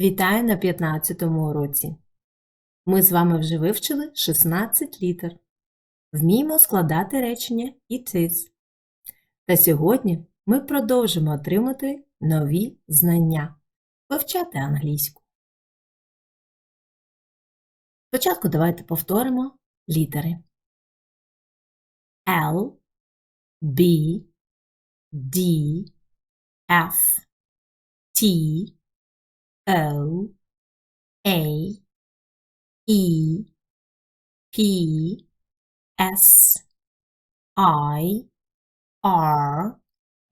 Вітаю на 15 уроці. Ми з вами вже вивчили 16 літер. Вміємо складати речення it is. Та сьогодні ми продовжимо отримати нові знання, вивчати англійську. Спочатку давайте повторимо літери L, B, D, F, T, O, A, E, P, S, I, R,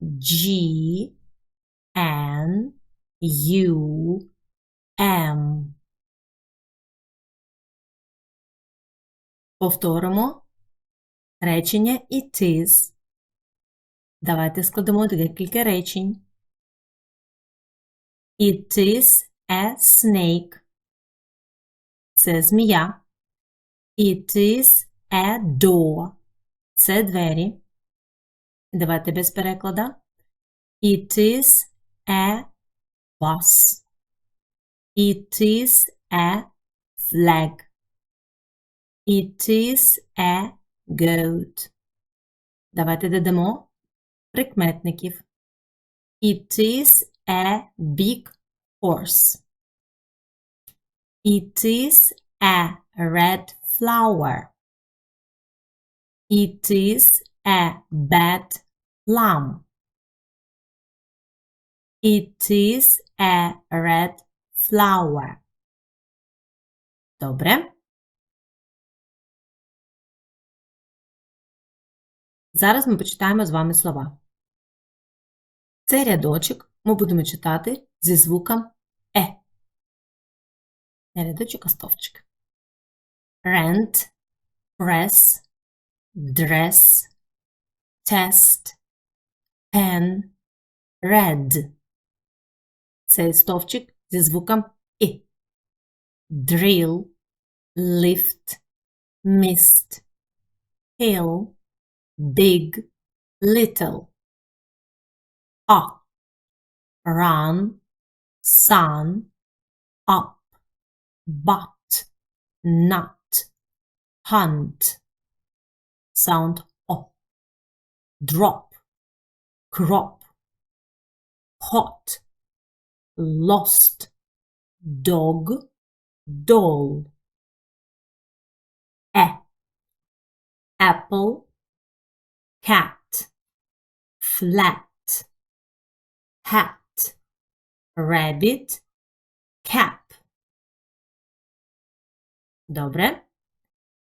G, N, U, M. Повторимо речення it is. Давайте складемо декілька речень. It is a snake. Це змія. It is a door. Це двері. Давайте без перекладу. It is a bus. It is a flag. It is a goat. Давайте додамо прикметників. It is a big horse. It is a red flower. It is a bad plum. It is a red flower. Добре. Зараз ми почитаємо з вами слова. Цей рядочок ми будемо читати зі звуком Е. Не рядочок, а стовпчик. Rent, press, dress, test, pen, red. Цей стовпчик зі звуком І. Drill, lift, mist, hill, big, little. A. Run, sun, up, but, nut, hunt. Sound O. Drop, crop, hot, lost, dog, doll. E. Apple, cat, flat, hat, rabbit, cap. Добре.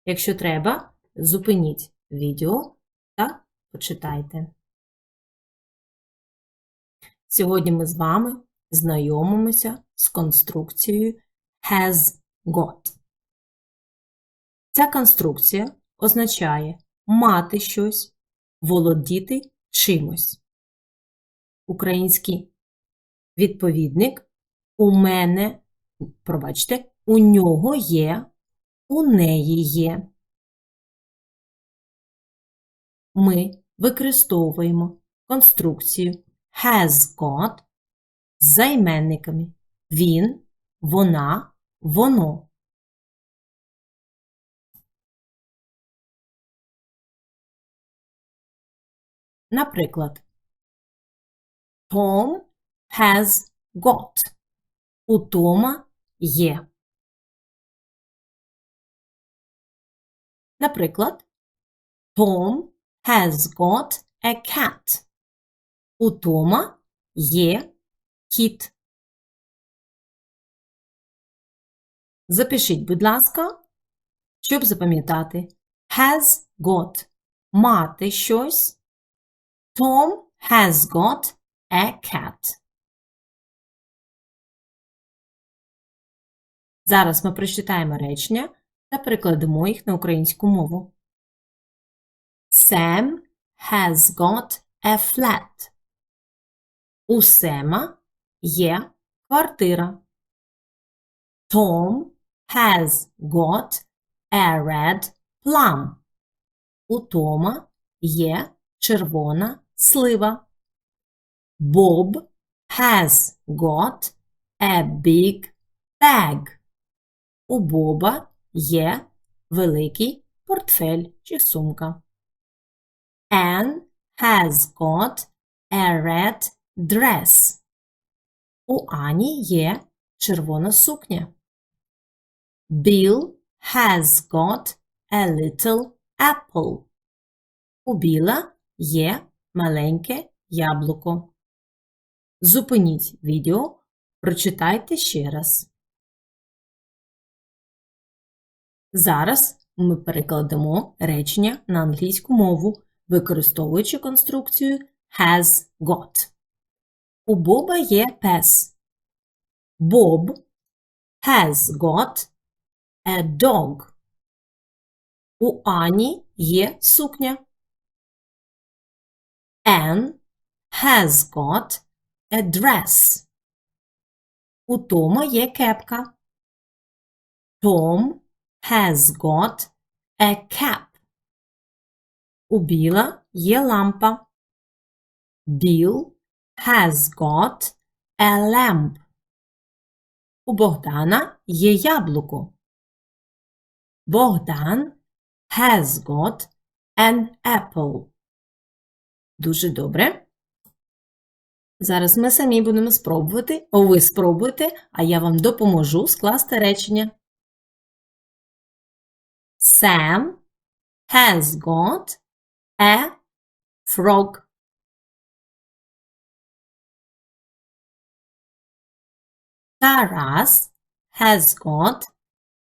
Якщо треба, зупиніть відео та почитайте. Сьогодні ми з вами знайомимося з конструкцією has got. Ця конструкція означає мати щось, володіти чимось. Український відповідник у мене, пробачте, у нього є, у неї є. Ми використовуємо конструкцію has got з займенниками він, вона, воно. Наприклад, Tom has got. У Тома є. Наприклад, Tom has got a cat. У Тома є кіт. Запишіть, будь ласка, щоб запам'ятати. Has got мати щось. Tom has got a cat. Зараз ми прочитаємо речення та перекладемо їх на українську мову. Sam has got a flat. У Сема є квартира. Tom has got a red plum. У Тома є червона слива. Bob has got a big bag. У Боба є великий портфель чи сумка. Anne has got a red dress. У Ані є червона сукня. Bill has got a little apple. У Біла є маленьке яблуко. Зупиніть відео, прочитайте ще раз. Зараз ми перекладемо речення на англійську мову, використовуючи конструкцію has got. У Боба є пес. Bob has got a dog. У Ані є сукня. Anne has got a dress. У Тома є кепка. Tom has got a cap. У Біла є лампа. Bill has got a lamp. У Богдана є яблуко. Богдан has got an apple. Дуже добре. Зараз ми самі будемо спробувати, о, ви спробуйте, а я вам допоможу скласти речення. Sam has got a frog. Taras has got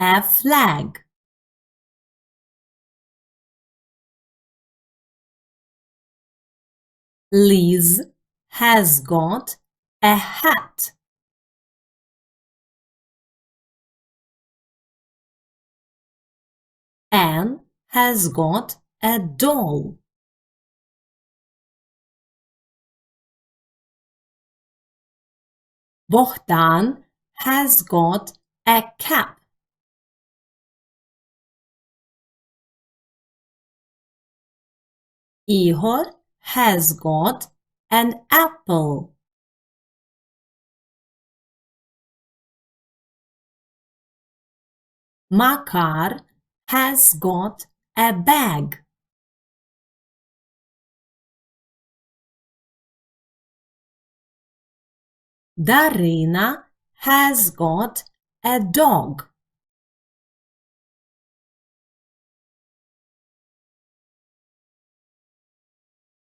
a flag. Liz has got a hat. Anne has got a doll. Bohdan has got a cap. Ihor has got an apple. Makar has got a bag. Darina has got a dog.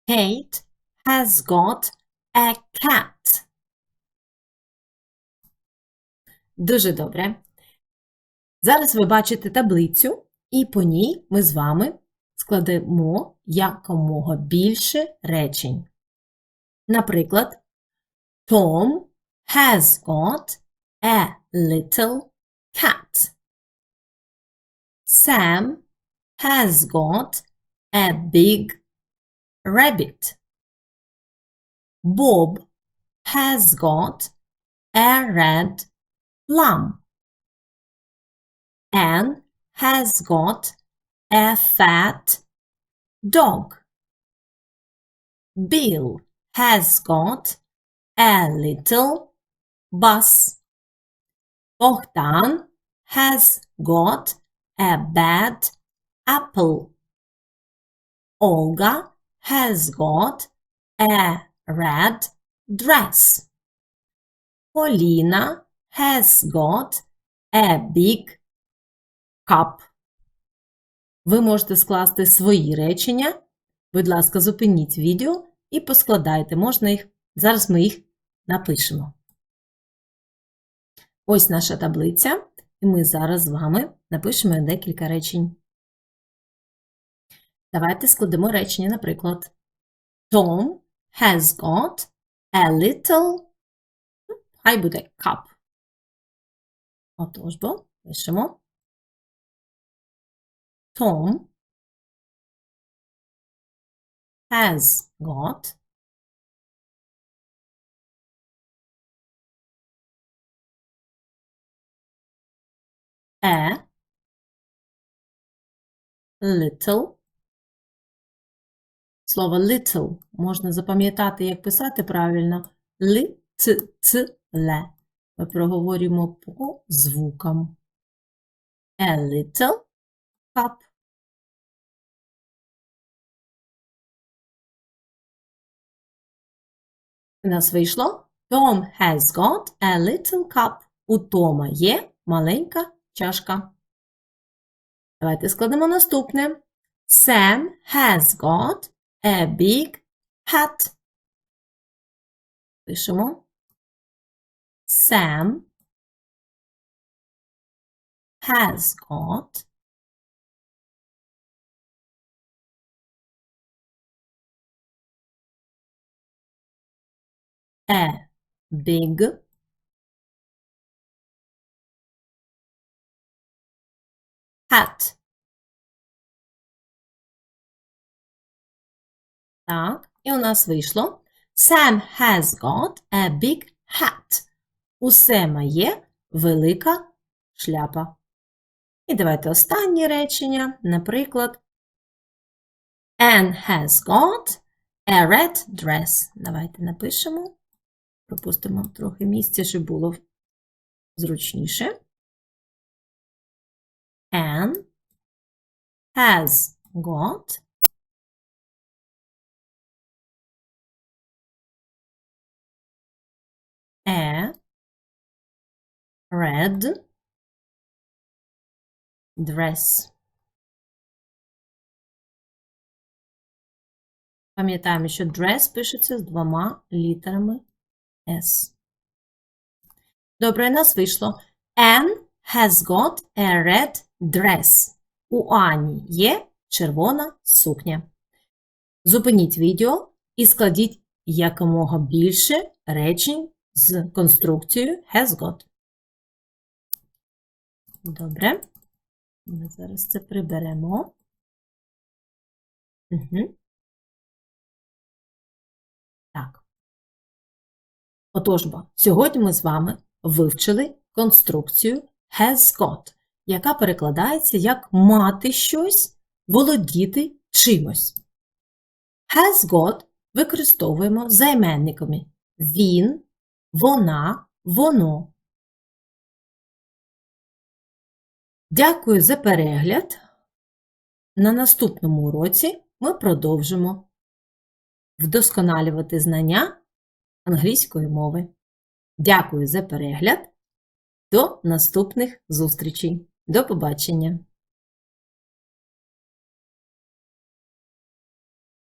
Kate has got a cat. Дуже добре. Зараз ви бачите таблицю, і по ній ми з вами складемо якомога більше речень. Наприклад, Tom has got a little cat. Sam has got a big rabbit. Bob has got a red plum. Anne has got a fat dog. Bill has got a little bus. Bogdan has got a bad apple. Olga has got a red dress. Polina has got a big cup. Ви можете скласти свої речення. Будь ласка, зупиніть відео і поскладайте. Можна їх. Зараз ми їх напишемо. Ось наша таблиця, і ми зараз з вами напишемо декілька речень. Давайте складемо речення, наприклад. Tom has got a little, хай буде cup. Отож бо, пишемо. Tom has got a little. Слово little можна запам'ятати, як писати правильно. Ли, ц, ц, ле. ми проговорюємо по звукам. A little cup. У нас вийшло Tom has got a little cup. У Тома є маленька чашка. Давайте складемо наступне. Sam has got a big hat. Пишемо. Sam has got a big hat. Так, і у нас вийшло Sam has got a big hat. У Сема є велика шляпа. І давайте останнє речення, наприклад, Anne has got a red dress. Давайте напишемо. Пропустимо трохи місця, щоб було зручніше. Anne has got a red dress. Пам'ятаємо, що dress пишеться з двома літерами S. Добре, нас вийшло. Anne has got a red dress. У Ані є червона сукня. Зупиніть відео і складіть якомога більше речень з конструкцією has got. Добре. Ми зараз це приберемо. Угу. Отож, бо, сьогодні ми з вами вивчили конструкцію has got, яка перекладається як мати щось, володіти чимось. Has got використовуємо займенниками він, вона, воно. Дякую за перегляд. На наступному уроці ми продовжимо вдосконалювати знання англійської мови. Дякую за перегляд. До наступних зустрічей. До побачення!